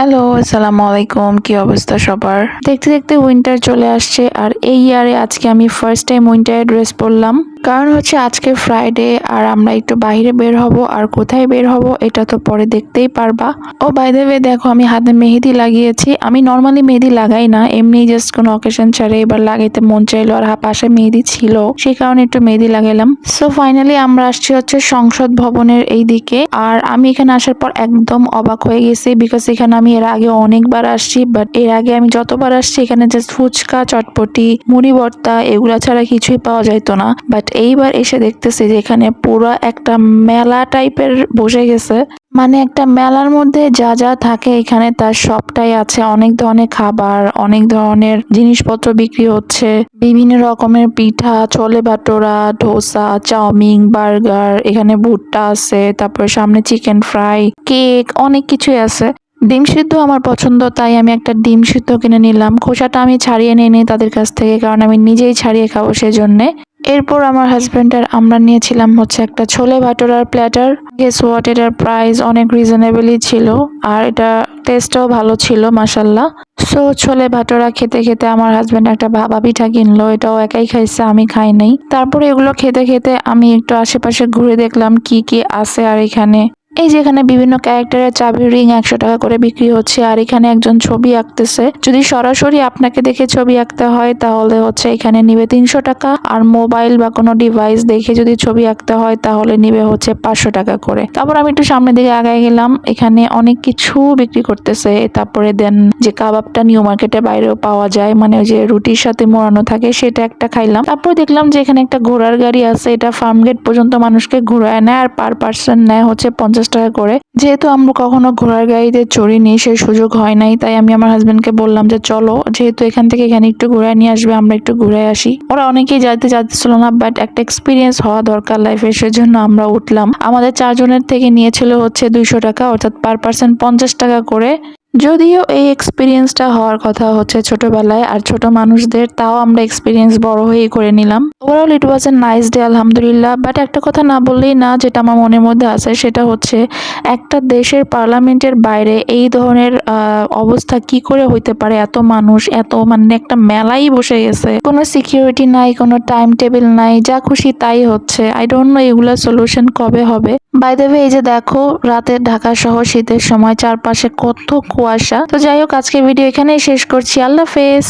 Hello, আসসালামু আলাইকুম। কি অবস্থা সবার? দেখতে দেখতে উইন্টার চলে আসছে আর এই ইয়ারে আজকে আমি ফার্স্ট টাইম উইন্টার ড্রেস পরলাম। কারণ হচ্ছে আজকে ফ্রাইডে আর আমরা একটু বাইরে বের হব, আর কোথায় বের হব এটা তো পরে দেখতেই পারবা। ও বাই দ্য ওয়ে দেখো, আমি হাতে মেহেদি লাগিয়েছি। আমি নর্মালি মেহেদি লাগাই না, এমনি জাস্ট কোনো অকেশন ছাড়ে এবার লাগাইতে মন চাইলো, আর পাশে মেহেদি ছিল, সেই কারণে একটু মেহেদি লাগাইলাম। সো ফাইনালি আমরা আসছি হচ্ছে সংসদ ভবনের এই দিকে আর আমি এখানে আসার পর একদম অবাক হয়ে গেছি বিকজ এখানে আমি এর আগে অনেকবার আসছি বাট এর আগে আমি যতবার আসছি, এখানে জাস্ট ফুচকা, চটপটি, মুড়ি ভর্তা, এগুলা ছাড়া কিছুই পাওয়া যাইতো না। বাট এইবার এসে দেখতেছি যে এখানে পুরো একটা মেলা টাইপের বসে গেছে। মানে একটা মেলার মধ্যে যা যা থাকে এখানে তার সবটাই আছে। অনেক ধরনের খাবার, অনেক ধরনের জিনিসপত্র বিক্রি হচ্ছে। বিভিন্ন রকমের পিঠা, ছোলে ভাটোরা, ধোসা, চাউমিন, বার্গার, এখানে ভুট্টা আছে, তারপরে সামনে চিকেন ফ্রাই, কেক, অনেক কিছুই আছে। ডিম সিদ্ধ আমার পছন্দ, তাই আমি একটা ডিম সিদ্ধ কিনে নিলাম। খোসাটা আমি ছাড়িয়ে নিয়ে নিই তাদের কাছ থেকে, কারণ আমি নিজেই ছাড়িয়ে খাব সেজন্যে। এরপর আমার হাজব্যান্ড আর আমরা নিয়েছিলাম হচ্ছে একটা ছোলে ভাটোরার প্ল্যাটার গেস হোয়াট এটার প্রাইস অনেক রিজনেবলই ছিল আর এটা টেস্টও ভালো ছিল মাসাল্লাহ সো ছোলে ভাটোরা খেতে খেতে আমার হাজব্যান্ড একটা ভাবা পিঠা কিনলো, এটাও একাই খাইছে, আমি খাই নাই। তারপরে এগুলো খেতে খেতে আমি একটু আশেপাশে ঘুরে দেখলাম কি কি আছে আর এখানে। এই যে এখানে বিভিন্ন ক্যারেক্টারের চাবির রিং একশো টাকা করে বিক্রি হচ্ছে, আর এখানে একজন ছবি আঁকতেছে। যদি সরাসরি আপনাকে দেখে ছবি আঁকতে হয়, তাহলে হচ্ছে এখানে নিবে তিনশো টাকা, আর মোবাইল বা কোনো ডিভাইস দেখে যদি ছবি আঁকতে হয়, তাহলে নিবে হচ্ছে পাঁচশো টাকা করে। তারপর আমি একটু সামনের দিকে আগায় গেলাম, এখানে অনেক কিছু বিক্রি করতেছে। তারপরে দেন যে কাবাবটা নিউ মার্কেটে বাইরেও পাওয়া যায় মানে ওই যে রুটির সাথে মোড়ানো থাকে, সেটা একটা খাইলাম। তারপর দেখলাম যে এখানে একটা ঘোড়ার গাড়ি আছে, এটা ফার্ম গেট পর্যন্ত মানুষকে ঘুরায় নেয়, আর পার পার্সন নেয় হচ্ছে পঞ্চাশ টাকা করে। যেহেতু আমরা কখনো ঘোড়ার গাড়িতে চড়িনি সেই সুযোগ হয় নাই, তাই আমি আমার হাজবেন্ডকে বললাম যে, চলো, যেহেতু এখান থেকে এখানে একটু ঘুরে নিয়ে আসবে, আমরা একটু ঘুরে আসি। ওরা অনেকেই যাইতে যাচ্ছিল না বাট একটা এক্সপিরিয়েন্স হওয়া দরকার লাইফে সেজন্য আমরা উঠলাম। আমাদের চারজনের থেকে নিয়েছিল হচ্ছে দুইশো টাকা, অর্থাৎ পার পার্সেন্ট পঞ্চাশ টাকা করে। যদিও এই এক্সপিরিয়েন্সটা হওয়ার কথা হচ্ছে ছোটবেলায় আর ছোট মানুষদের, তাও আমরা এক্সপিরিয়েন্স বড় হয়েই করে নিলাম। Overall it was a nice day আলহামদুলিল্লাহ। বাট একটা কথা না বললেই না, যেটা আমার মনের মধ্যে আছে, সেটা হচ্ছে একটা দেশের পার্লামেন্টের বাইরে এই ধরনের অবস্থা কি করে হইতে পারে? এত মানুষ, এত মানে একটা মেলাই বসে গেছে। কোনো সিকিউরিটি নাই, কোনো টাইম টেবিল নাই, যা খুশি তাই হচ্ছে। আই ডোন্ট নো এগুলা সলিউশন কবে হবে। বাই দ্য এই যে দেখো, রাতে ঢাকা সহ শীতের সময় চারপাশে কত কুয়াশা। তো যাই হোক আজকে ভিডিও এখানেই শেষ করছি। আল্লাহ হাফেজ।